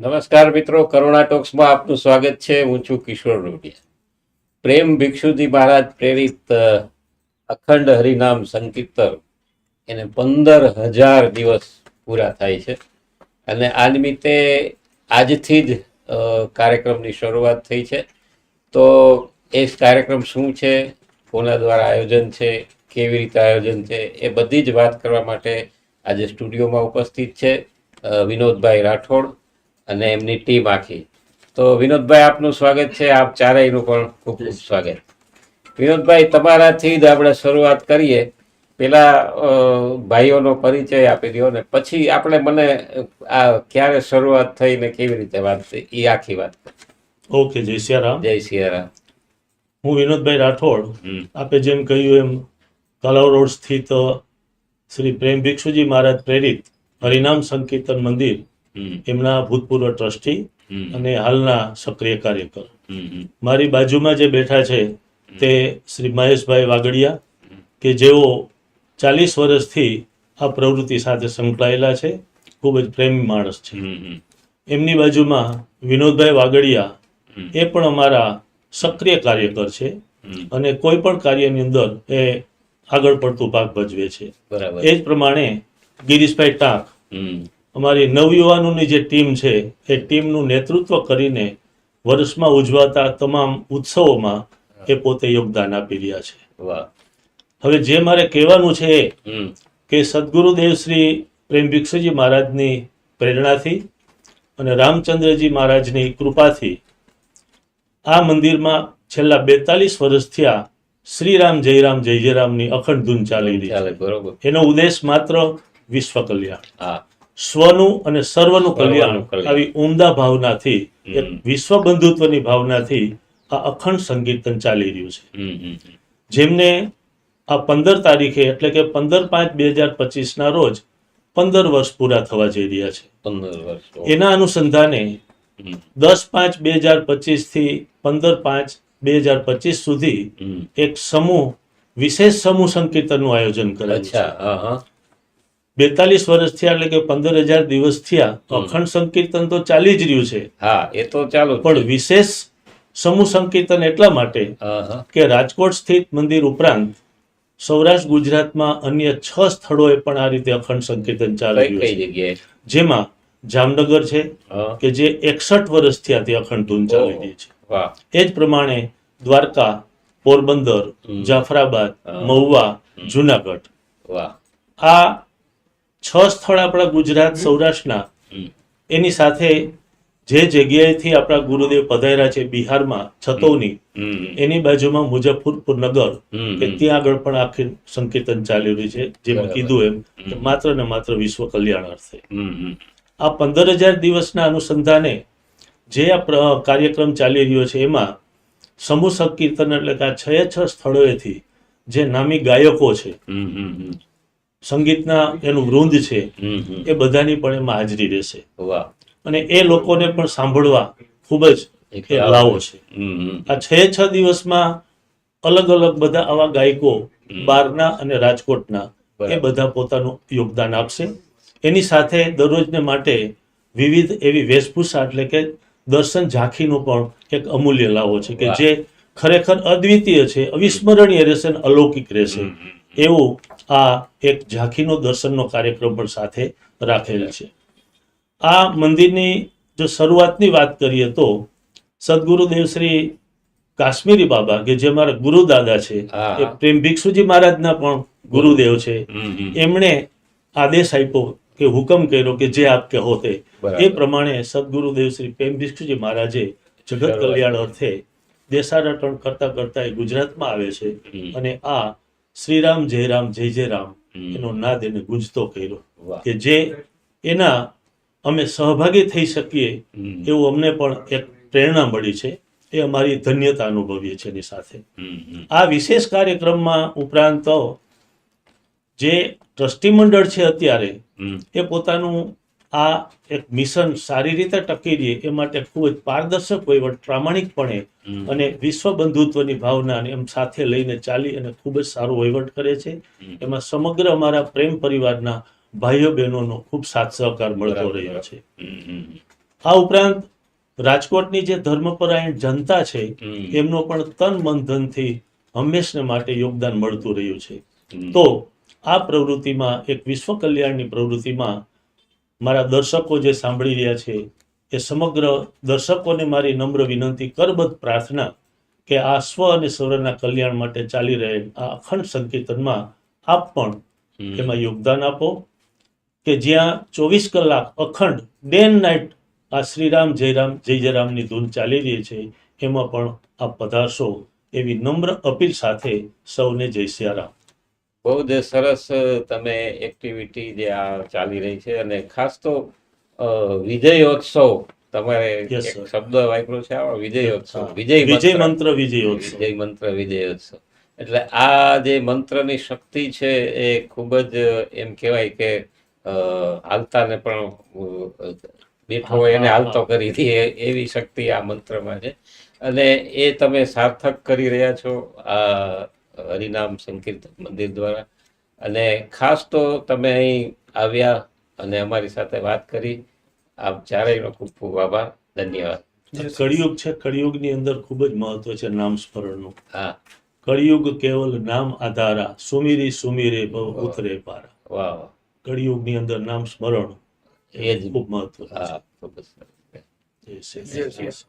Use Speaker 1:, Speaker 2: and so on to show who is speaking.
Speaker 1: નમસ્કાર મિત્રો, કરુણા ટોક્સમાં આપનું સ્વાગત છે. હું છું કિશોર રોડિયા. પ્રેમ ભિક્ષુજી મહારાજ પ્રેરિત અખંડ હરિનામ સંકીર્તન એને પંદર હજાર દિવસ પૂરા થાય છે. અને આ નિમિત્તે આજથી જ કાર્યક્રમની શરૂઆત થઈ છે. તો એ કાર્યક્રમ શું છે, કોના દ્વારા આયોજન છે, કેવી રીતે આયોજન છે, એ બધી જ વાત કરવા માટે આજે સ્ટુડિયોમાં ઉપસ્થિત છે વિનોદભાઈ રાઠોડ. અને એમની ટીમ આખી. તો વિનોદભાઈ આપનું સ્વાગત છે. આપ ચારેયનું પણ ખૂબ ખૂબ સ્વાગત. વિનોદભાઈ તમારાથી જ આપણે શરૂઆત કરીએ. પેલા ભાઈઓનો પરિચય આપી દો ને પછી આપણે મને આ ક્યારે શરૂઆત થઈ ને કેવી રીતે વાત થઈ એ આખી વાત
Speaker 2: ઓકે જય સિયારામ.
Speaker 1: જય સિયારામ.
Speaker 2: હું વિનોદભાઈ રાઠોડ. આપે જેમ કહ્યું એમ કલાવ રોડ સ્થિત શ્રી પ્રેમ ભિક્ષુજી મહારાજ પ્રેરિત હરિનામ સંકીર્તન મંદિર એમના ભૂતપૂર્વ ટ્રસ્ટી અને હાલના સક્રિય કાર્યકર. મારી બાજુમાં જે બેઠા છે તે શ્રી મહેશભાઈ વાગડિયા કે જેઓ ચાલીસ વર્ષથી આ પ્રવૃત્તિ સાથે સંકળાયેલા છે ખૂબ જ પ્રેમી માણસ છે. એમની બાજુમાં વિનોદભાઈ વાગડિયા એ પણ અમારા સક્રિય કાર્યકર છે અને કોઈ પણ કાર્યની અંદર એ આગળ પડતું ભાગ ભજવે છે.
Speaker 1: બરાબર.
Speaker 2: એ જ પ્રમાણે ગિરીશભાઈ ટાંક અમારી નવયુવાનોની જે ટીમ છે એ ટીમનું નેતૃત્વ કરીને વર્ષમાં ઉજવાતા તમામ ઉત્સવોમાં એ પોતે યોગદાન આપી રહ્યા છે. હવે જે મારે કહેવાનું છે કે સદગુરુદેવ શ્રી પ્રેમ ભિક્ષુજી મહારાજની પ્રેરણાથી અને રામચંદ્રજી મહારાજની કૃપાથી આ મંદિરમાં છેલ્લા બેતાલીસ વર્ષથી આ શ્રીરામ જયરામ જય જયરામની અખંડ ધૂન ચાલી રહી છે.
Speaker 1: બરોબર.
Speaker 2: એનો ઉદ્દેશ માત્ર વિશ્વ કલ્યાણ. સ્વનું અને સર્વનું કલ્યાણ. આવી ઉમદા ભાવનાથી એક વિશ્વ બંધુત્વની ભાવનાથી આ અખંડ સંકીર્તન ચાલી રહ્યું છે. જેમને આ પંદર તારીખે એટલે કે પંદર પાંચ બે હજાર પચીસના રોજ પંદર વર્ષ પૂરા થવા જઈ રહ્યા છે.
Speaker 1: પંદર વર્ષ
Speaker 2: એના અનુસંધાને દસ પાંચ બે હજાર પચીસથી પંદર પાંચ બે હજાર પચીસ સુધી એક સમૂહ વિશેષ સમૂહ સંકીર્તનનું આયોજન કરે છે. બેતાલીસ વર્ષ થયા એટલે કે પંદર હજાર દિવસ થયા
Speaker 1: તો
Speaker 2: અખંડ સંકીર્તન તો ચાલી જ રહ્યું છે.
Speaker 1: હા એ તો ચાલુ
Speaker 2: પણ વિશેષ સમૂહ સંકીર્તન એટલા માટે કે રાજકોટ સ્થિત મંદિર ઉપરાંત સૌરાષ્ટ્ર ગુજરાતમાં અન્ય છ સ્થળોએ પણ આ રીતે અખંડ સંકીર્તન ચાલી રહ્યું છે. જેમાં જામનગર છે કે જે એકસઠ વર્ષ થયા તે અખંડ ધૂન ચાલી રહી છે. એ જ પ્રમાણે દ્વારકા પોરબંદર જાફરાબાદ. મહુવા જુનાગઢ. આ છ સ્થળ આપણા ગુજરાત સૌરાષ્ટ્રના. એની સાથે જે જગ્યાએથી આપણા ગુરુદેવ પધાર્યા છે બિહારમાં છતોની એની બાજુમાં મુજફ્ફરપુર નગર કે ત્યાં આગળ પણ આખી સંકીર્તન ચાલી રહ્યું છે જે
Speaker 1: મેં
Speaker 2: કીધું એમ કે માત્ર ને માત્ર વિશ્વ કલ્યાણ અર્થે. આ પંદર હજાર દિવસના અનુસંધાને જે આ કાર્યક્રમ ચાલી રહ્યો છે એમાં સમૂહ સંકીર્તન એટલે કે આ છ છ સ્થળોએથી જે નામી ગાયકો છે. સંગીતના એનું વૃંદ છે. એ બધાની પણ એમાં હાજરી રહેશે અને એ લોકોને પણ સાંભળવા ખૂબ જ
Speaker 1: લાવો.
Speaker 2: છે. આ છ છ દિવસમાં અલગ અલગ બધા આવા ગાયકો બારના અને રાજકોટના એ બધા પોતાનું યોગદાન આપશે એની સાથે દરરોજને માટે વિવિધ એવી વેશભૂષા એટલે કે દર્શન ઝાંખીનો પણ એક અમૂલ્ય લાવો છે કે જે ખરેખર અદ્વિતીય છે અવિસ્મરણીય રહેશે અને અલૌકિક રહેશે. એવું આ એક ઝાંખીનો દર્શનનો કાર્યક્રમ પણ સાથે રાખેલ છે. આ મંદિરની જો શરૂઆતની વાત કરીએ તો સદગુરુદેવ શ્રી કાશ્મીરી બાબા કે જે મારા ગુરુદાદા છે એ પ્રેમ ભિક્ષુજી મહારાજના પણ ગુરુદેવ છે. એમણે આદેશ આપ્યો કે હુકમ કર્યો કે જે આપ કહો તે. એ પ્રમાણે સદગુરુદેવ શ્રી પ્રેમ ભિક્ષુજી મહારાજે જગત કલ્યાણ અર્થે દેશારટણ કરતા કરતા એ ગુજરાતમાં આવે છે અને આ શ્રીરામ જય રામ જય જય રામ એનો નાદ એને ગુંજતો કર્યો કે જે એના અમે સહભાગી થઈ શકીએ એવું અમને પણ એક પ્રેરણા મળી છે. એ અમારી ધન્યતા અનુભવીએ છીએ એની સાથે. આ વિશેષ કાર્યક્રમમાં ઉપરાંત જે ટ્રસ્ટી મંડળ છે અત્યારે એ પોતાનું આ એક મિશન સારી રીતે ટકી રહે એ માટે ખૂબ જ પારદર્શક વહીવટ પ્રામાણિકપણે. અને વિશ્વ બંધુત્વની ભાવનાને એમ સાથે લઈને ચાલી અને ખૂબ જ સારો વહીવટ કરે છે. એમાં સમગ્ર અમારા પ્રેમ પરિવારના ભાઈઓ બહેનોનો ખૂબ સાથ સહકાર મળતો રહ્યો છે. આ ઉપરાંત રાજકોટની જે ધર્મપરાયણ જનતા છે એમનો પણ તન મન ધનથી હંમેશને માટે યોગદાન મળતું રહ્યું છે. તો આ પ્રવૃત્તિમાં એક વિશ્વ કલ્યાણની પ્રવૃત્તિમાં મારા દર્શકો જે સાંભળી રહ્યા છે એ સમગ્ર દર્શકોને મારી નમ્ર વિનંતી કરબદ્ધ પ્રાર્થના કે આ સ્વ અને સૌરના કલ્યાણ માટે ચાલી રહેલ આ અખંડ સંકીર્તનમાં આપ પણ એમાં યોગદાન આપો કે જ્યાં ચોવીસ કલાક અખંડ ડે એન્ડ નાઇટ આ શ્રીરામ જયરામ જય જયરામની ધૂન ચાલી રહી છે એમાં પણ આપ પધારશો એવી નમ્ર અપીલ સાથે સૌને જય સિયારામ.
Speaker 1: બહુ જ સરસ તમે એક્ટિવિટી જે આ ચાલી રહી છે અને ખાસ તો વિજયોત્સવ તમારે એક શબ્દ વાપર્યો છે આ વિજયોત્સવ. વિજય
Speaker 2: વિજય
Speaker 1: મંત્ર.
Speaker 2: વિજયોત્સવ
Speaker 1: વિજય મંત્ર વિજયોત્સવ એટલે આ જે મંત્રની શક્તિ છે એ ખૂબ જ એમ કહેવાય કે હાલતાને પણ બેઠો હોય એને હાલતો કરી દે એવી શક્તિ આ મંત્રમાં છે. અને એ તમે સાર્થક કરી રહ્યા છો. આ હરિનામ સંકીર્તન મંદિર દ્વારા. અને ખાસ તો તમે અહીં આવ્યા અને અમારી સાથે વાત કરી આપ ચારેયનો ખૂબ ખૂબ આભાર. ધન્યવાદ.
Speaker 2: કળિયુગ છે કળિયુગની અંદર ખૂબ જ મહત્વ છે નામ સ્મરણનું
Speaker 1: હા.
Speaker 2: કળિયુગ કેવલ નામ આધારા સુમીરી સુમીરે બહુ ઉતરે પારા.
Speaker 1: વાહ વાહ.
Speaker 2: કળિયુગની અંદર નામ સ્મરણ
Speaker 1: એ જ
Speaker 2: ખૂબ મહત્વ છે.
Speaker 1: હા ખૂબ જ
Speaker 2: જય શ્રી
Speaker 3: જય શ્રી
Speaker 2: કૃષ્ણ.